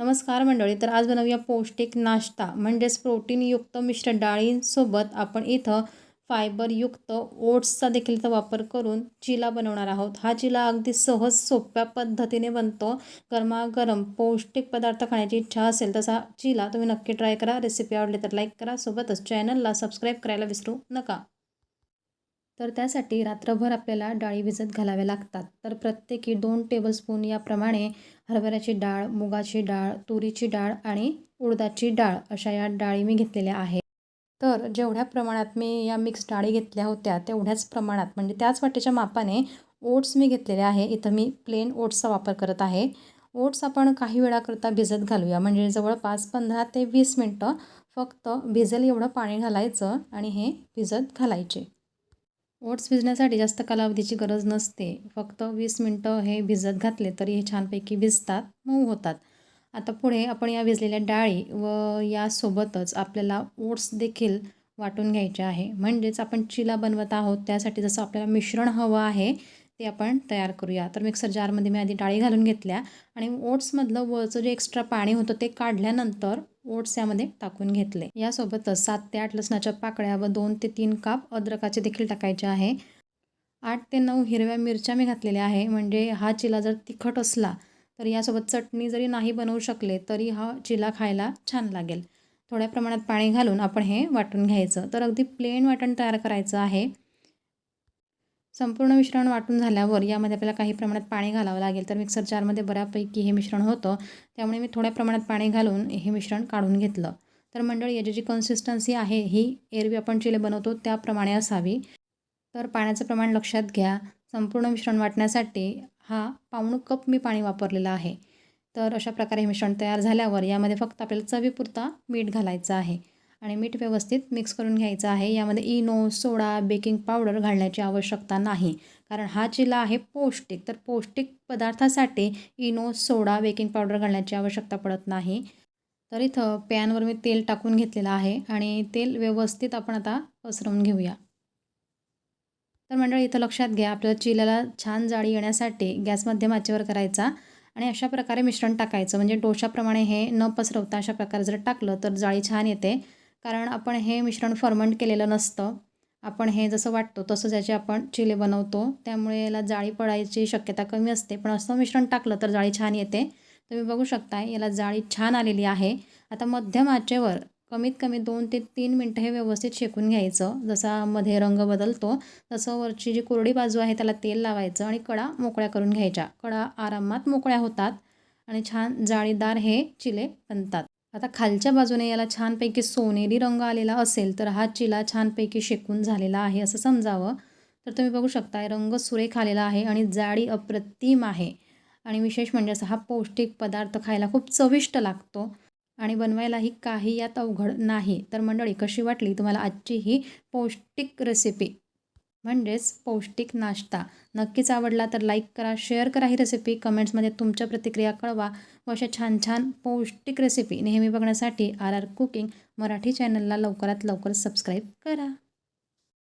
नमस्कार मंडळी तर आज बनवूया पौष्टिक नाश्ता. म्हणजेच प्रोटीनयुक्त मिश्र डाळींसोबत आपण इथं फायबरयुक्त ओट्सचा देखील इथं वापर करून चिला बनवणार आहोत. हा चिला अगदी सहज सोप्या पद्धतीने बनतो. गरमागरम पौष्टिक पदार्थ खाण्याची इच्छा असेल तसा चिला तुम्ही नक्की ट्राय करा. रेसिपी आवडली तर लाईक करा. सोबतच चॅनलला सबस्क्राईब करायला विसरू नका. तर त्यासाठी रात्रभर आपल्याला डाळी भिजत घालाव्या लागतात. तर प्रत्येकी दोन टेबलस्पून याप्रमाणे हरभऱ्याची डाळ मुगाची डाळ तुरीची डाळ आणि उडदाची डाळ अशा या डाळी मी घेतलेल्या आहेत. तर जेवढ्या प्रमाणात मी या मिक्स डाळी घेतल्या होत्या तेवढ्याच प्रमाणात म्हणजे त्याच वाटेच्या मापाने ओट्स मी घेतलेले आहे. इथं मी प्लेन ओट्सचा वापर करत आहे. ओट्स आपण काही वेळाकरता भिजत घालूया. म्हणजे जवळपास पंधरा ते वीस मिनटं फक्त भिजेल एवढं पाणी घालायचं आणि हे भिजत घालायचे. ओट्स भिजण्यासाठी जास्त कालावधीची गरज नसते. फक्त वीस मिनटं हे भिजत घातले तरी हे छानपैकी भिजतात मऊ होतात. आता पुढे आपण या भिजलेल्या डाळी व यासोबतच आपल्याला ओट्स देखील वाटून घ्यायचे आहे. म्हणजेच आपण चिला बनवत आहोत त्यासाठी जसं आपल्याला मिश्रण हवं आहे ते आपण तयार करूया. तर मिक्सर जारमध्ये मी आधी डाळी घालून घेतल्या आणि ओट्समधलं वरचं जे एक्स्ट्रा पाणी होतं ते काढल्यानंतर ओट्स यामध्ये टाकून घेतले. यासोबतच सात ते आठ लसणाच्या पाकळ्या व दोन ते तीन काप अद्रकाचे देखील टाकायचे आहे. आठ ते नऊ हिरव्या मिरच्या मी घातलेल्या आहे. म्हणजे हा चिला जर तिखट असला तर यासोबत चटणी जरी नाही बनवू शकले तरी हा चिला खायला छान लागेल. थोड्या प्रमाणात पाणी घालून आपण हे वाटून घ्यायचं. तर अगदी प्लेन वाटण तयार करायचं आहे. संपूर्ण मिश्रण वाटून झाल्यावर यामध्ये आपल्याला काही प्रमाणात पाणी घालावं लागेल. तर मिक्सर जारमध्ये बऱ्यापैकी हे मिश्रण होतं. त्यामुळे मी थोड्या प्रमाणात पाणी घालून हे मिश्रण काढून घेतलं. तर मंडळी याची जी कन्सिस्टन्सी आहे ही एरवी आपण चिले बनवतो त्याप्रमाणे असावी. तर पाण्याचं प्रमाण लक्षात घ्या. संपूर्ण मिश्रण वाटण्यासाठी हा पाऊण कप मी पाणी वापरलेलं आहे. तर अशा प्रकारे हे मिश्रण तयार झाल्यावर यामध्ये फक्त आपल्याला चवीपुरता मीठ घालायचं आहे. आणि मीठ व्यवस्थित मिक्स करून घ्यायचं आहे. यामध्ये इनो सोडा बेकिंग पावडर घालण्याची आवश्यकता नाही. कारण हा चिला आहे पौष्टिक. तर पौष्टिक पदार्थासाठी इनो सोडा बेकिंग पावडर घालण्याची आवश्यकता पडत नाही. तर इथं पॅनवर मी तेल टाकून घेतलेलं आहे आणि तेल व्यवस्थित आपण आता पसरवून घेऊया. तर मंडळी इथं लक्षात घ्या आपल्याला चिल्याला छान जाळी येण्यासाठी गॅस मध्यमाचेवर करायचा आणि अशा प्रकारे मिश्रण टाकायचं. म्हणजे डोशाप्रमाणे हे न पसरवता अशा प्रकारे जर टाकलं तर जाळी छान येते. कारण आपण हे मिश्रण फर्मंट केलेलं नसतं. आपण हे जसं वाटतो तसं ज्याचे आपण चिले बनवतो. त्यामुळे याला जाळी पडायची शक्यता कमी असते. पण असं मिश्रण टाकलं तर जाळी छान येते. तुम्ही बघू शकता याला जाळी छान आलेली आहे. आता मध्यम आचेवर कमीत कमी दोन ते तीन मिनटं हे व्यवस्थित शेकून घ्यायचं. जसा मध्ये रंग बदलतो तसं वरची जी कोरडी बाजू आहे त्याला तेल लावायचं आणि कडा मोकळ्या करून घ्यायच्या. कडा आरामात मोकळ्या होतात आणि छान जाळीदार हे चिले बनतात. आता खालच्या बाजूने याला छानपैकी सोनेरी रंग आलेला असेल तर हा चिला छानपैकी शेकून झालेला आहे असं समजावं. तर तुम्ही बघू शकता रंग सुरेख आलेला आहे आणि जाडी अप्रतिम आहे. आणि विशेष म्हणजे असं हा पौष्टिक पदार्थ खायला खूप चविष्ट लागतो. आणि बनवायलाही काही यात अवघड नाही. तर मंडळी कशी वाटली तुम्हाला आजची ही पौष्टिक रेसिपी म्हणजेच पौष्टिक नाश्ता. नक्कीच आवडला तर लाईक करा शेअर करा ही रेसिपी कमेंट्समध्ये तुमच्या प्रतिक्रिया कळवा व अशा छान छान पौष्टिक रेसिपी नेहमी बघण्यासाठी आर आर कुकिंग मराठी चॅनलला लवकरात लवकर सबस्क्राईब करा.